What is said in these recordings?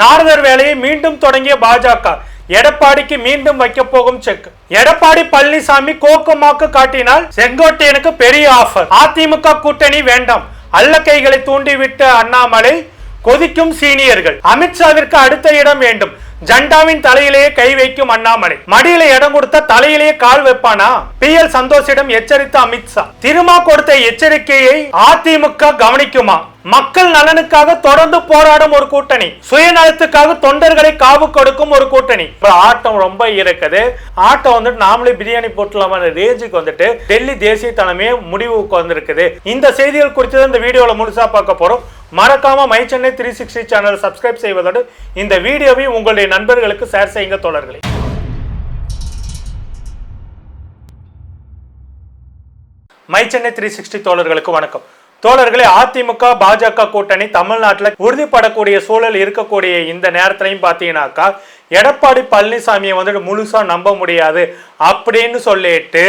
நாரதர் வேலையை மீண்டும் தொடங்கிய பாஜக எடப்பாடிக்கு மீண்டும் வைக்க போகும் செக். எடப்பாடி பழனிசாமி கோக்குமாக்கு காட்டினால் செங்கோட்டையனுக்கு பெரிய ஆஃபர் அதிமுக கூட்டணி வேண்டாம். அல்ல கைகளை தூண்டிவிட்ட அண்ணாமலை கொதிக்கும் சீனியர்கள். அமித்ஷாவிற்கு அடுத்த இடம் வேண்டும். ஜண்டாவின் தலையிலேயே கை வைக்கும் அண்ணாமலை. மடியில இடம் கொடுத்த தலையிலேயே கால் வைப்பானா? பி. எல். சந்தோஷிடம் எச்சரித்த அமித்ஷா திருமா கொடுத்த எச்சரிக்கையை அதிமுக கவனிக்குமா? மக்கள் நலனுக்காக தொடர்ந்து போராடும் ஒரு கூட்டணி. சுயநலத்துக்காக தொண்டர்களை காவு கொடுக்கும் ஒரு கூட்டணி. இப்ப ஆட்டம் ரொம்ப இருக்குது. ஆட்டம் வந்துட்டு நாமளே பிரியாணி போட்டலாமான ரேஞ்சுக்கு வந்துட்டு டெல்லி தேசிய தலைமையே முடிவுக்கு வந்திருக்குது. இந்த செய்திகள் குறித்து தான் இந்த வீடியோவில் முழுசா பார்க்க போறோம். மறக்காம my Chennai three sixty channel subscribe செய்வதோடு இந்த வீடியோவை உங்களுடைய நண்பர்களுக்கு ஷேர் செய்யுங்க தோழர்களே. மை சென்னை த்ரீ சிக்ஸ்டி தோழர்களுக்கு வணக்கம். தோழர்களே அதிமுக பாஜக கூட்டணி தமிழ்நாட்டில் உறுதிப்படக்கூடிய சூழல் இருக்கக்கூடிய இந்த நேரத்திலையும் பார்த்தீங்கன்னாக்கா எடப்பாடி பழனிசாமியை வந்துட்டு முழுசாக நம்ப முடியாது அப்படின்னு சொல்லிட்டு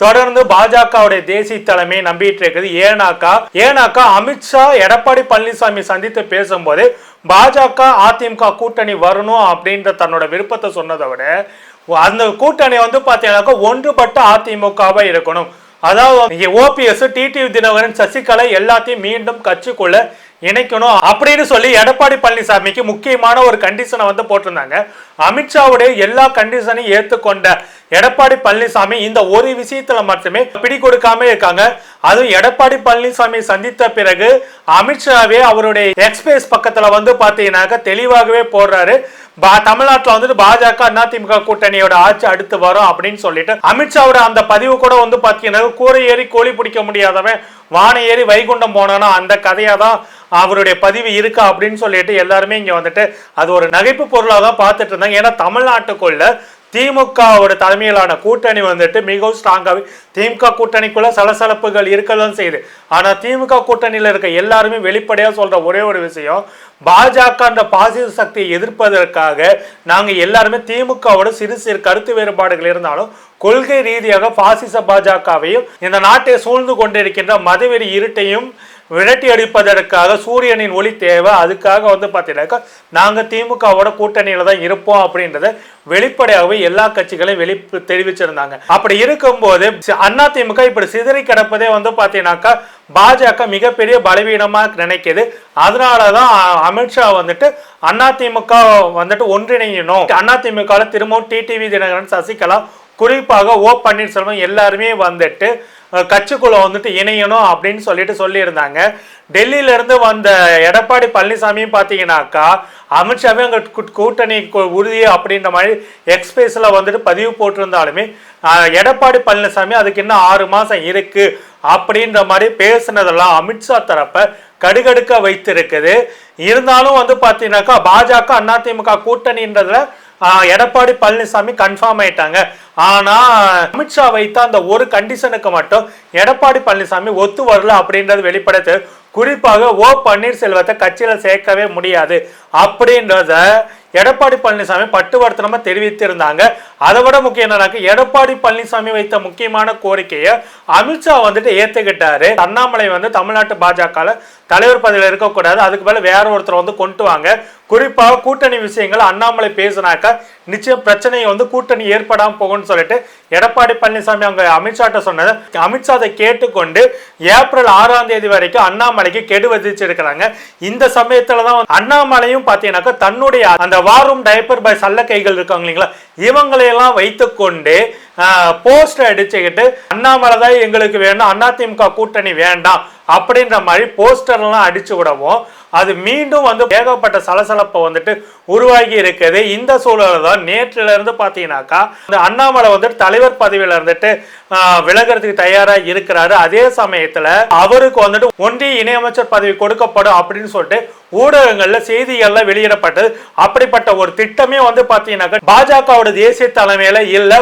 தொடர்ந்து பாஜகவுடைய தேசிய தலைமை நம்பிட்டு இருக்குது. ஏனாக்கா ஏனாக்கா அமித்ஷா எடப்பாடி பழனிசாமி சந்தித்து பேசும்போது பாஜக அதிமுக கூட்டணி வரணும் அப்படின்ற தன்னோட விருப்பத்தை சொன்னதை விட அந்த கூட்டணி வந்து பார்த்தீங்கன்னாக்கா ஒன்றுபட்ட அதிமுகவாக இருக்கணும். அதாவது ஓபிஎஸ் டிடிவி தினகரன் சசிகலா எல்லாத்தையும் மீண்டும் கட்சிக்குள்ள இணைக்கணும் அப்படின்னு சொல்லி எடப்பாடி பழனிசாமிக்கு முக்கியமான ஒரு கண்டிஷனை வந்து போட்டிருந்தாங்க. அமித்ஷாவுடைய எல்லா கண்டிஷனையும் ஏற்றுக்கொண்ட எடப்பாடி பழனிசாமி இந்த ஒரு விஷயத்துல மட்டுமே பிடி கொடுக்காம இருக்காங்க. அதுவும் எடப்பாடி பழனிசாமி சந்தித்த பிறகு அமித்ஷாவே அவருடைய எக்ஸ்பிரஸ் பக்கத்துல வந்து பாத்தீங்கன்னாக்க தெளிவாகவே போடுறாரு. பா தமிழ்நாட்டில் வந்துட்டு பாஜக அதிமுக கூட்டணியோட ஆட்சி அடுத்து வரும் அப்படின்னு சொல்லிட்டு அமித்ஷாவோட அந்த பதிவு கூட வந்து பார்த்தீங்கன்னா கூரை ஏறி கோழி பிடிக்க முடியாதவன் வானை ஏறி வைகுண்டம் போனானா அந்த கதையாக தான் அவருடைய பதிவு இருக்கா அப்படின்னு சொல்லிட்டு எல்லாருமே இங்கே வந்துட்டு அது ஒரு நகைப்பு பொருளாக தான் பார்த்துட்டு இருந்தாங்க. ஏன்னா தமிழ்நாட்டுக்குள்ள திமுகவோட தலைமையிலான கூட்டணி வந்துட்டு மிகவும் ஸ்ட்ராங்காகவே திமுக கூட்டணிக்குள்ள சலசலப்புகள் இருக்கதான் செய்யுது. ஆனால் திமுக கூட்டணியில் இருக்க எல்லாருமே வெளிப்படையாக சொல்கிற ஒரே ஒரு விஷயம் பாஜக அந்த பாசிச சக்தியை எதிர்ப்பதற்காக நாங்க எல்லாருமே திமுகவோட சிறு சிறு கருத்து வேறுபாடுகள் இருந்தாலும் கொள்கை ரீதியாக பாசிச பாஜகவையும் இந்த நாட்டை சூழ்ந்து கொண்டிருக்கின்ற மதவெறி இருட்டையும் விரட்டி அடிப்பதற்காக சூரியனின் ஒளி தேவை. அதுக்காக வந்து பார்த்தீங்கன்னாக்கா நாங்கள் திமுகவோட கூட்டணியில் தான் இருப்போம் அப்படின்றத வெளிப்படையாகவே எல்லா கட்சிகளையும் வெளி தெரிவிச்சிருந்தாங்க. அப்படி இருக்கும்போது அண்ணா திமுக இப்படி சிதறி கிடப்பதே வந்து பார்த்தீங்கன்னாக்கா பாஜக மிகப்பெரிய பலவீனமா நினைக்குது. அதனாலதான் அமித்ஷா வந்துட்டு அதிமுக வந்துட்டு ஒன்றிணையணும். அதிமுக திரும்பவும் டிடிவி தினகரன் சசிகலா குறிப்பாக ஓ பன்னீர்செல்வம் எல்லாருமே வந்துட்டு கட்சிக்குள்ள வந்துட்டு இணையணும் அப்படின்னு சொல்லிட்டு சொல்லியிருந்தாங்க. டெல்லியில இருந்து வந்த எடப்பாடி பழனிசாமியும் பார்த்தீங்கன்னாக்கா அமித்ஷாவே அங்கே கூட்டணி கு- உறுதி அப்படின்ற மாதிரி எக்ஸ்பிரஸில் வந்துட்டு பதிவு போட்டிருந்தாலுமே எடப்பாடி பழனிசாமி அதுக்கு இன்னும் ஆறு மாதம் இருக்குது அப்படின்ற மாதிரி பேசுனதெல்லாம் அமித்ஷா தரப்பை கடுகடுக்க வைத்திருக்குது. இருந்தாலும் வந்து பார்த்தீங்கன்னாக்கா பாஜக அதிமுக கூட்டணின்றதில் எடப்பாடி பழனிசாமி கன்ஃபார்ம் ஆயிட்டாங்க. ஆனா அமித்ஷா வைத்த அந்த ஒரு கண்டிஷனுக்கு மட்டும் எடப்பாடி பழனிசாமி ஒத்து வரல அப்படின்றது வெளிப்படுத்து குறிப்பாக ஓ பன்னீர்செல்வத்தை கட்சியில சேர்க்கவே முடியாது அப்படின்றத எடப்பாடி பழனிசாமி பட்டுவர்த்தனமா தெரிவித்திருந்தாங்க. அதை விட முக்கியம் என்னன்னாக்க எடப்பாடி பழனிசாமி வைத்த முக்கியமான கோரிக்கையை அமித்ஷா வந்துட்டு ஏத்துக்கிட்டாரு. அண்ணாமலை வந்து தமிழ்நாட்டு பாஜக தலைவர் பதவியில் இருக்கக்கூடாது. அதுக்கு மேல வேற ஒருத்தர் வந்து கொண்டு வாங்க. குறிப்பாக கூட்டணி விஷயங்கள் அண்ணாமலை பேசினாக்க நிச்சயம் பிரச்சனையை வந்து கூட்டணி ஏற்படாமல் போகும்னு சொல்லிட்டு எடப்பாடி பழனிசாமி அவங்க அமித்ஷாட்ட சொன்னது. அமித்ஷா அதை கேட்டுக்கொண்டு ஏப்ரல் ஆறாம் தேதி வரைக்கும் அண்ணாமலைக்கு கெடு விதிச்சிருக்கிறாங்க. இந்த சமயத்தில் தான் வந்து அண்ணாமலையும் பார்த்தீங்கன்னாக்கா தன்னுடைய அந்த வாரும் டைப்பர் பை சல்ல கைகள் இருக்காங்க இல்லைங்களா? இவங்களையெல்லாம் வைத்துக்கொண்டு போஸ்டர் அடிச்சுக்கிட்டு அண்ணாமலை தான் எங்களுக்கு வேணும் அதிமுக கூட்டணி வேண்டாம் அப்படின்ற மாதிரி போஸ்டர்லாம் அடிச்சு விடவும் அது மீண்டும் வந்து ஏகப்பட்ட சலசலப்பை வந்துட்டு உருவாகி இருக்குது. இந்த சூழல தான் நேற்றுல இருந்து பார்த்தீங்கன்னாக்கா இந்த அண்ணாமலை வந்துட்டு தலைவர் பதவியில் இருந்துட்டு விலகிறதுக்கு விலகுறதுக்கு தயாரா இருக்கிறாரு. அதே சமயத்துல அவருக்கு வந்துட்டு ஒன்றிய இணையமைச்சர் பதவி கொடுக்கப்படும் அப்படின்னு சொல்லிட்டு ஊடகங்கள்ல செய்திகள்ல வெளியிடப்பட்டது. அப்படிப்பட்ட ஒரு திட்டமே வந்து பாத்தீங்கன்னாக்கா பாஜகவோட தேசிய தலைமையில இல்ல.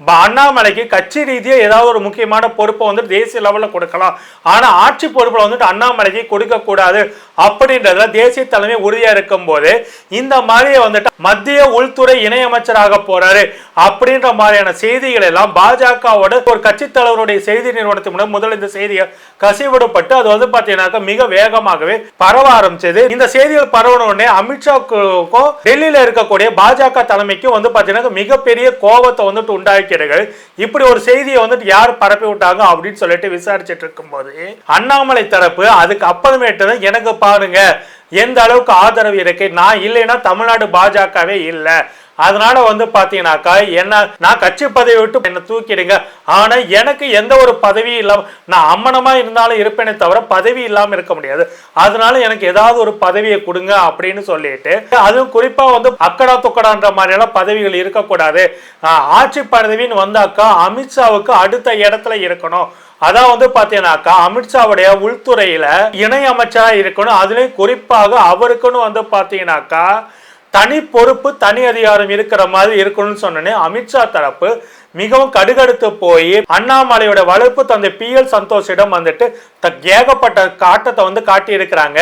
இப்போ அண்ணாமலைக்கு கட்சி ரீதியாக ஏதாவது ஒரு முக்கியமான பொறுப்பை வந்துட்டு தேசிய லெவலில் கொடுக்கலாம். ஆனால் ஆட்சி பொறுப்பில் வந்துட்டு அண்ணாமலைக்கு கொடுக்கக்கூடாது அப்படின்றதுல தேசிய தலைமை உறுதியாக இருக்கும்போது இந்த மாதிரி வந்துட்டு மத்திய உள்துறை இணையமைச்சராக போறாரு அப்படின்ற மாதிரியான செய்திகள் எல்லாம் பாஜகவோட ஒரு கட்சி தலைவருடைய செய்தி நிறுவனத்தின் மூலம் முதல் இந்த செய்தியை கசிவிடப்பட்டு அது வந்து பார்த்தீங்கன்னாக்கா மிக வேகமாகவே பரவ ஆரம்பிச்சது. இந்த செய்திகள் பரவன உடனே டெல்லியில் இருக்கக்கூடிய பாஜக தலைமைக்கும் வந்து பார்த்தீங்கன்னா மிகப்பெரிய கோபத்தை வந்துட்டு உண்டாக்கிறது இப்படி ஒரு செய்தியை வந்துட்டு யார் பரப்பி விட்டாங்க அப்படின்னு சொல்லிட்டு விசாரிச்சுட்டு இருக்கும்போது அண்ணாமலை தரப்பு அதுக்கு அப்புறமேட்டு தான் எனக்கு பாருங்க எந்த அளவுக்கு ஆதரவு இருக்கு நான் இல்லைன்னா தமிழ்நாடு பாஜகவே இல்லை. அதனால வந்து பாத்தீங்கன்னாக்கா என்ன நான் கட்சி பதவி விட்டு என்ன தூக்கிடுங்க. ஆனா எனக்கு எந்த ஒரு பதவியும் இல்லாம நான் அம்மனமா இருந்தாலும் இருப்பேனே தவிர பதவி இல்லாம இருக்க முடியாது. அதனால எனக்கு ஏதாவது ஒரு பதவியை கொடுங்க அப்படின்னு சொல்லிட்டு அதுவும் குறிப்பா வந்து அக்கடா துக்கடான்ற மாதிரியெல்லாம் பதவிகள் இருக்கக்கூடாது. ஆட்சி பதவின்னு வந்தாக்கா அமித்ஷாவுக்கு அடுத்த இடத்துல இருக்கணும். அதான் வந்து பாத்தீங்கன்னாக்கா அமித்ஷாவுடைய உள்துறையில இணை அமைச்சரா இருக்கணும். அதுலயும் குறிப்பாக அவருக்குன்னு வந்து பாத்தீங்கன்னாக்கா தனி பொறுப்பு தனி அதிகாரம் இருக்கிற மாதிரி இருக்கணும்னு சொன்னனே அமித்ஷா தரப்பு மிகவும் கடுகடுத்து போய் அண்ணாமலையோட வளர்ப்பு தந்தை பி எல் சந்தோஷிடம் வந்துட்டு த- ஏகப்பட்ட காட்டத்தை வந்து காட்டி இருக்கிறாங்க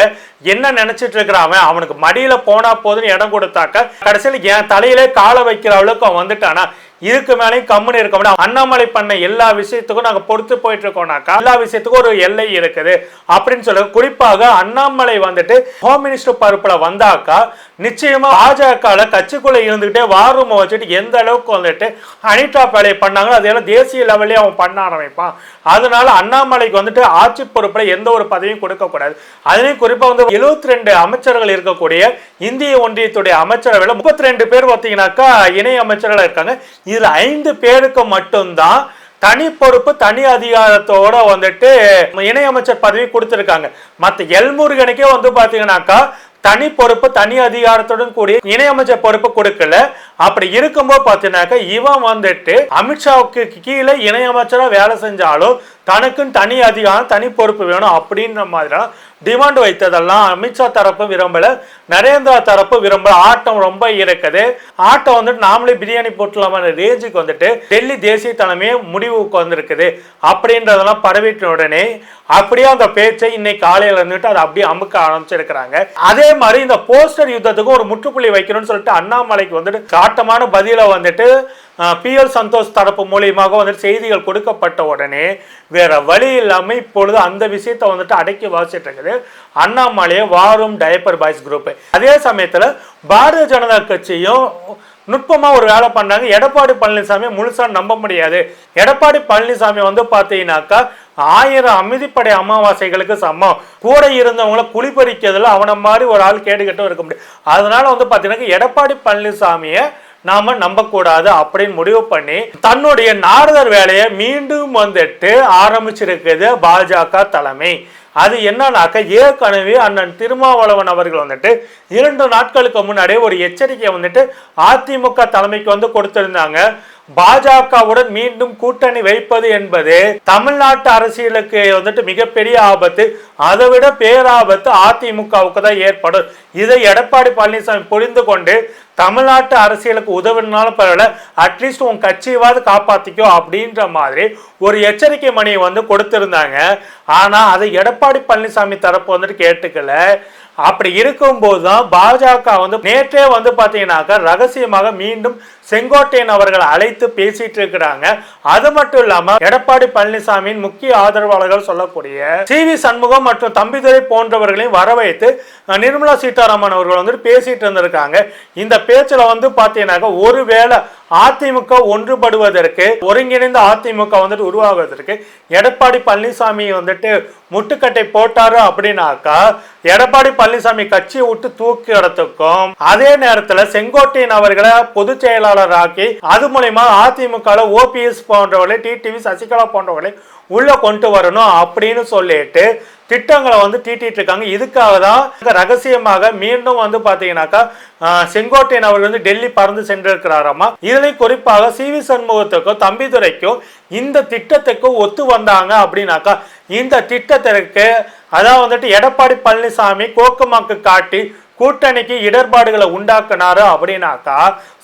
என்ன நினைச்சிட்டு இருக்கிறான் அவனுக்கு மடியில போனா போதுன்னு இடம் கொடுத்தாக்க கடைசியில் என் தலையிலே காலை வைக்கிற அளவுக்கு அவன் வந்துட்டானா? இதுக்கு மேலேயும் கம்முன்னு இருக்க முடியும் அண்ணாமலை பண்ண எல்லா விஷயத்துக்கும் நாங்க பொறுத்து போயிட்டு இருக்கோம்னாக்கா எல்லா விஷயத்துக்கும் ஒரு எல்லை இருக்குது. அப்படின்னு சொல்ல குறிப்பாக அண்ணாமலை வந்துட்டு ஹோம் மினிஸ்டர் பருப்பில் வந்தாக்கா நிச்சயமா பாஜக கட்சிக்குள்ள இருந்துகிட்டே வார் வச்சுட்டு எந்த அளவுக்கு வந்துட்டு அனிதா வேலையை பண்ணாங்களோ அதெல்லாம் தேசிய லெவல்லே அவன் பண்ண ஆரம்பிப்பான். அதனால அண்ணாமலைக்கு வந்துட்டு ஆட்சி பொறுப்புல எந்த ஒரு பதவியும் கொடுக்க கூடாது அதுலயும் குறிப்பா வந்து 72 ரெண்டு அமைச்சர்கள் இருக்கக்கூடிய இந்திய ஒன்றியத்துடைய அமைச்சரவையில் முப்பத்தி ரெண்டு பேர் பார்த்தீங்கன்னாக்கா இணை அமைச்சர்கள் இருக்காங்க. இதில் ஐந்து பேருக்கு மட்டும்தான் தனி பொறுப்பு தனி அதிகாரத்தோட வந்துட்டு இணையமைச்சர் பதவி கொடுத்துருக்காங்க. மற்ற எல்முருகனுக்கே வந்து பார்த்தீங்கன்னாக்கா தனி பொறுப்பு தனி அதிகாரத்துடன் கூடிய இணையமைச்சர் பொறுப்பு கொடுக்கல. அப்படி இருக்கும்போது பார்த்தீங்கன்னாக்கா இவன் வந்துட்டு அமித்ஷாவுக்கு கீழே இணையமைச்சராக வேலை செஞ்சாலும் தனக்குன்னு தனி அதிகாரம் தனி பொறுப்பு வேணும் அப்படின்ற மாதிரிலாம் டிமாண்ட் வைத்ததெல்லாம் அமித்ஷா தரப்பு விரும்பல நரேந்திரா தரப்பு விரும்பல. ஆட்டம் ரொம்ப இருக்குது. ஆட்டம் வந்துட்டு நாமளே பிரியாணி போட்டலாமான ரேஞ்சுக்கு வந்துட்டு டெல்லி தேசிய தலைமையே முடிவுக்கு வந்திருக்குது. அப்படின்றதெல்லாம் பரவிட்ட உடனே அப்படியே அந்த பேச்சை இன்னைக்கு காலையில இருந்துட்டு அதை அப்படியே அமுக்க ஆரம்பிச்சிருக்கிறாங்க. அதே மாதிரி இந்த போஸ்டர் யுத்தத்துக்கும் ஒரு முற்றுப்புள்ளி வைக்கணும்னு சொல்லிட்டு அண்ணாமலைக்கு வந்துட்டு காட்டமான பதில வந்துட்டு பிஎல் சந்தோஷ் தரப்பு மூலியமாக வந்துட்டு செய்திகள் கொடுக்கப்பட்ட உடனே வேற வழி இல்லாமல் இப்பொழுது அந்த விஷயத்தை வந்துட்டு அடக்கி வாசிட்டு இருக்குது. அண்ணாமலையை வாரும் டயப்பர் பாய்ஸ் குரூப்பு அதே சமயத்தில் பாரதிய ஜனதா கட்சியும் நுட்பமாக ஒரு வேலை பண்ணாங்க. எடப்பாடி பழனிசாமி முழுசாக நம்ப முடியாது. எடப்பாடி பழனிசாமி வந்து பார்த்தீங்கன்னாக்கா ஆயிரம் அமைதிப்படை அமாவாசைகளுக்கு சமம். கூட இருந்தவங்கள குளிப்பறிக்கிறதுல அவனை மாதிரி ஒரு ஆள் கேட்டுக்கிட்டும் இருக்க முடியும். அதனால வந்து பாத்தீங்கன்னா எடப்பாடி பழனிசாமியை நாம நம்பக்கூடாது அப்படின்னு முடிவு பண்ணி தன்னுடைய நாரதர் வேலையை மீண்டும் வந்துட்டு ஆரம்பிச்சிருக்குது பாஜக தலைமை. அது என்னன்னாக்க ஏற்கனவே அண்ணன் திருமாவளவன் அவர்கள் வந்துட்டு இரண்டு நாட்களுக்கு முன்னாடியே ஒரு எச்சரிக்கையை வந்துட்டு அதிமுக தலைமைக்கு வந்து கொடுத்திருந்தாங்க. பாஜகவுடன் மீண்டும் கூட்டணி வைப்பது என்பது தமிழ்நாட்டு அரசியலுக்கு வந்துட்டு மிகப்பெரிய ஆபத்து. அதை விட பேராபத்து அதிமுகவுக்கு தான் ஏற்படும். இதை எடப்பாடி பழனிசாமி புரிந்து கொண்டு தமிழ்நாட்டு அரசியலுக்கு உதவினாலும் பரவாயில்ல. அட்லீஸ்ட் உன் கட்சியவாது காப்பாத்திக்கோ அப்படின்ற மாதிரி ஒரு எச்சரிக்கை மணியை வந்து கொடுத்துருந்தாங்க. ஆனா அதை எடப்பாடி பழனிசாமி தரப்பு வந்துட்டு கேட்டுக்கல. அப்படி இருக்கும்போது தான் பாஜக வந்து நேற்றே வந்து பாத்தீங்கன்னாக்கா ரகசியமாக மீண்டும் செங்கோட்டையன் அவர்கள் அழைத்து பேசிட்டு இருக்கிறாங்க. அது மட்டும் இல்லாம எடப்பாடி பழனிசாமியின் முக்கிய ஆதரவாளர்கள் சொல்லக்கூடிய சி வி சண்முகம் மற்றும் தம்பிதுரை போன்றவர்களையும் வரவைத்து நிர்மலா சீதாராமன் அவர்கள் வந்து பேசிட்டு இருந்திருக்காங்க. இந்த பேச்சில் வந்து பாத்தீங்கன்னாக்கா ஒருவேளை அதிமுக ஒன்றுபடுவதற்கு ஒருங்கிணைந்த அதிமுக வந்துட்டு உருவாகுவதற்கு எடப்பாடி பழனிசாமி வந்துட்டு முட்டுக்கட்டை போட்டாரு அப்படின்னாக்கா எடப்பாடி பழனிசாமி கட்சியை விட்டு தூக்கி இடத்துக்கும் அதே நேரத்துல செங்கோட்டையன் அவர்களை பொதுச் செயலாளர் ஆக்கி அது மூலயமா அதிமுக ஓபிஎஸ் போன்றவர்களை டிடிவி சசிகலா போன்றவர்களை உள்ள கொண்டு வரணும் அப்படின்னு சொல்லிட்டு திட்டங்களை வந்து தீட்டிட்டு இருக்காங்க. இதுக்காக தான் ரகசியமாக மீண்டும் வந்து பாத்தீங்கன்னாக்கா செங்கோட்டையன் அவர்கள் வந்து டெல்லி பறந்து சென்றிருக்கிறாராமா? இதுலயும் குறிப்பாக சி வி சண்முகத்துக்கும் தம்பிதுரைக்கும் இந்த திட்டத்துக்கும் ஒத்து வந்தாங்க அப்படின்னாக்கா இந்த திட்டத்திற்கு அதான் வந்துட்டு எடப்பாடி பழனிசாமி கோக்குமாக்கு காட்டி கூட்டணிக்கு இடர்பாடுகளை உண்டாக்குனாரு அப்படின்னாக்கா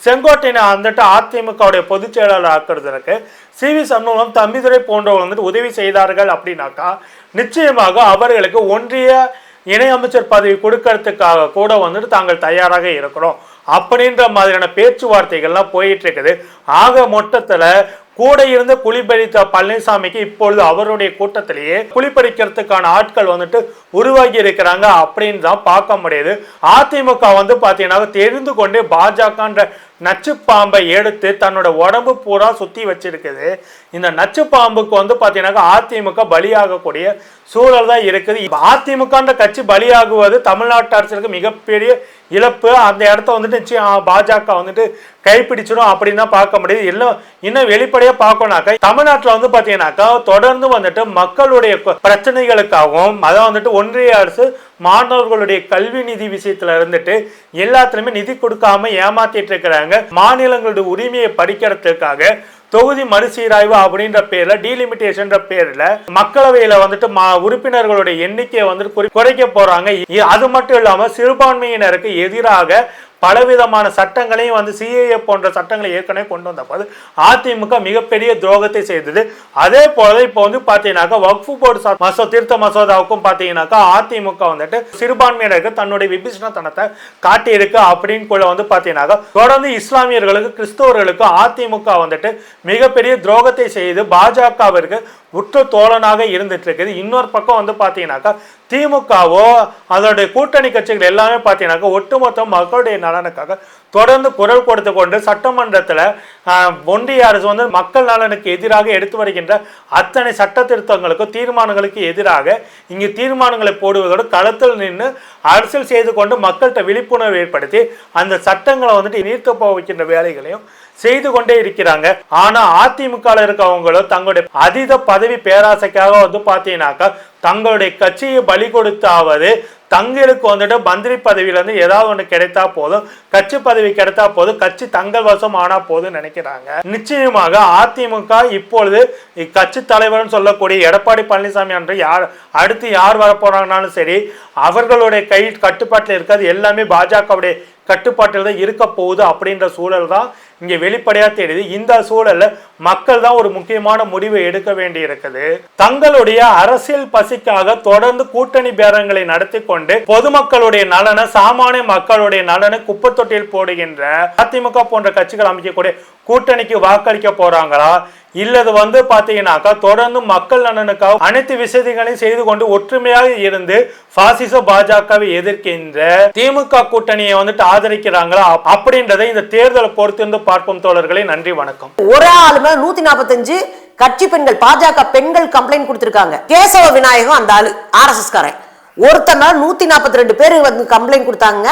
செங்கோட்டையனை வந்துட்டு அதிமுகவுடைய பொதுச் செயலாளர் ஆக்குறதுக்கு சி வி சண்முகம் தம்பிதுரை போன்றவங்க வந்துட்டு உதவி செய்தார்கள் அப்படின்னாக்கா நிச்சயமாக அவர்களுக்கு ஒன்றிய இணையமைச்சர் பதவி கொடுக்கறதுக்காக கூட வந்துட்டு தாங்கள் தயாராக இருக்கிறோம். அப்படின்ற மாதிரியான பேச்சுவார்த்தைகள்லாம் போயிட்டு இருக்குது ஆக மொத்தத்தில் கூட இருந்து குளிப்பறித்த பழனிசாமிக்கு இப்பொழுது அவருடைய கூட்டத்திலேயே குளிப்பறிக்கிறதுக்கான ஆட்கள் வந்துட்டு உருவாகி இருக்கிறாங்க அப்படின்னு தான் பார்க்க முடியுது. அதிமுக வந்து பார்த்தீங்கன்னா தெரிந்து கொண்டு பாஜகன்ற நச்சு பாம்பை எடுத்து தன்னோட உடம்பு பூரா சுத்தி வச்சிருக்குது. இந்த நச்சு பாம்புக்கு வந்து பார்த்தீங்கன்னாக்கா அதிமுக பலியாகக்கூடிய சூழல் தான் இருக்குது. அதிமுக அதிமுகன்ற கட்சி பலியாகுவது தமிழ்நாட்டு அரசுக்கு மிகப்பெரிய இழப்பு அந்த இடத்த வந்துட்டு நிச்சயம் பாஜக வந்துட்டு கைப்பிடிச்சிடும் அப்படின்னு பார்க்க முடியுது. இன்னும் இன்னும் வெளிப்படையா பார்க்கணும்னாக்கா தமிழ்நாட்டில் வந்து பார்த்தீங்கன்னாக்கா தொடர்ந்து வந்துட்டு மக்களுடைய பிரச்சனைகளுக்காகவும் அதான் வந்துட்டு ஒன்றிய அரசு மாணவர்களுடைய கல்வி நிதி விஷயத்துல இருந்துட்டு எல்லாத்துலயுமே நிதி கொடுக்காம ஏமாத்திட்டு இருக்கிறாங்க. மாநிலங்களுடைய உரிமையை படிக்கிறதுக்காக தொகுதி மறுசீராய்வு அப்படின்ற பேர்ல டீலிமிட்டேஷன் பேர்ல மக்களவையில வந்துட்டு மா- உறுப்பினர்களுடைய எண்ணிக்கையை வந்துட்டு குறை- குறைக்க போறாங்க. அது மட்டும் இல்லாம சிறுபான்மையினருக்கு எதிராக பலவிதமான சட்டங்களையும் வந்து சிஏஏ போன்ற சட்டங்களை ஏற்கனவே கொண்டு வந்தபோது அதிமுக மிகப்பெரிய துரோகத்தை செய்தது. அதே போல இப்போ வந்து பார்த்தீங்கன்னாக்கா வக்ஃபு போர்டு மசோ திருத்த மசோதாவுக்கும் பார்த்தீங்கன்னாக்கா அதிமுக வந்துட்டு சிறுபான்மையினருக்கு தன்னுடைய விபிஷணத்தனத்தை காட்டியிருக்கு அப்படின்னு கூட வந்து பார்த்தீங்கன்னாக்கா தொடர்ந்து இஸ்லாமியர்களுக்கு கிறிஸ்தவர்களுக்கு அதிமுக வந்துட்டு மிகப்பெரிய துரோகத்தை செய்து பாஜகவிற்கு உற்ற தோழனாக இருந்துட்டு இருக்குது. இன்னொரு பக்கம் வந்து பார்த்தீங்கன்னாக்கா திமுகவோ அதனுடைய கூட்டணி கட்சிகள் எல்லாமே பார்த்தீங்கன்னாக்கா ஒட்டுமொத்த மக்களுடைய நலனுக்காக தொடர்ந்து குரல் கொடுத்து கொண்டு சட்டமன்றத்தில் ஒன்றிய அரசு வந்து மக்கள் நலனுக்கு எதிராக எடுத்து வருகின்ற அத்தனை சட்ட திருத்தங்களுக்கும் தீர்மானங்களுக்கு எதிராக இங்கு தீர்மானங்களை போடுவதோடு களத்தில் நின்று அரசியல் செய்து கொண்டு மக்கள்கிட்ட விழிப்புணர்வு ஏற்படுத்தி அந்த சட்டங்களை வந்துட்டு நீர்த்து போக வைக்கின்ற வேலைகளையும் செய்து கொண்டே இருக்கிறாங்க. ஆனா அதிமுக இருக்கவங்களோ தங்களுடைய அதீத பதவி பேராசைக்காக வந்து பார்த்தீங்கன்னாக்கா தங்களுடைய கட்சியை பலி கொடுத்தாவது தங்களுக்கு வந்துட்டு மந்திரி பதவியிலேருந்து ஏதாவது ஒன்று கிடைத்தா போதும் கட்சி பதவி கிடைத்தா போதும் கட்சி தங்கள் வசம் ஆனா போதும் நினைக்கிறாங்க. நிச்சயமாக அதிமுக இப்பொழுது இக்கட்சி தலைவர்னு சொல்லக்கூடிய எடப்பாடி பழனிசாமி என்று யார் அடுத்து யார் வரப்போறாங்கனாலும் சரி அவர்களுடைய கை கட்டுப்பாட்டில் இருக்காது எல்லாமே பாஜகவுடைய கட்டுப்பாட்டில் தான் இருக்க போகுது அப்படின்ற சூழல் தான் இங்கே வெளிப்படையாக தெரியுது. இந்த சூழலில் மக்கள் தான் ஒரு முக்கியமான முடிவை எடுக்க வேண்டி இருக்குது தங்களுடைய அரசியல் பசிக்காக தொடர்ந்து கூட்டணி பேரங்களை நடத்தி கொண்டு பொதுமக்களுடைய நலனை சாமானிய மக்களுடைய நலனை குப்பை தொட்டியில் போடுகின்ற அதிமுக போன்ற கட்சிகள் அமைக்கக்கூடிய கூட்டணிக்கு வாக்களிக்க போறாங்களா? இல்லது வந்து பார்த்தீங்கன்னாக்கா தொடர்ந்து மக்கள் நலனுக்காக அனைத்து விஷயங்களையும் செய்து கொண்டு ஒற்றுமையாக இருந்து பாசிச பாஜகவை எதிர்க்கின்ற திமுக கூட்டணியை வந்துட்டு ஆதரிக்கிறாங்களா அப்படின்றத இந்த தேர்தலை பொறுத்திருந்து பார்ப்போம் தோழர்களே. நன்றி வணக்கம். ஒரே ஆளுமே நூத்தி நாற்பத்தஞ்சு கட்சி பெண்கள் பாஜக பெண்கள் கம்ப்ளைண்ட் கொடுத்திருக்காங்க. கேசவ விநாயகம் அந்த ஆளு ஆர்எஸ்எஸ் காரன் ஒருத்தன் மேல நூத்தி நாற்பத்தி ரெண்டு பேர் வந்து கம்ப்ளைண்ட் கொடுத்தாங்க.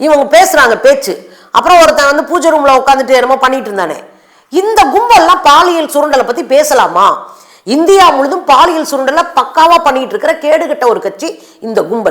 இவங்க பேசுறாங்க பேச்சு. அப்புறம் ஒருத்தன் வந்து பூஜை ரூம்ல உட்காந்துட்டு என்னமோ பண்ணிட்டு இருந்தானே. இந்த கும்பல்லாம் பாலியல் சுரண்டலை பத்தி பேசலாமா? இந்தியா முழுதும் பாலியல் சுரண்டலை பக்காவா பண்ணிட்டு இருக்கிற கேடுகட்ட ஒரு கட்சி இந்த கும்பல்.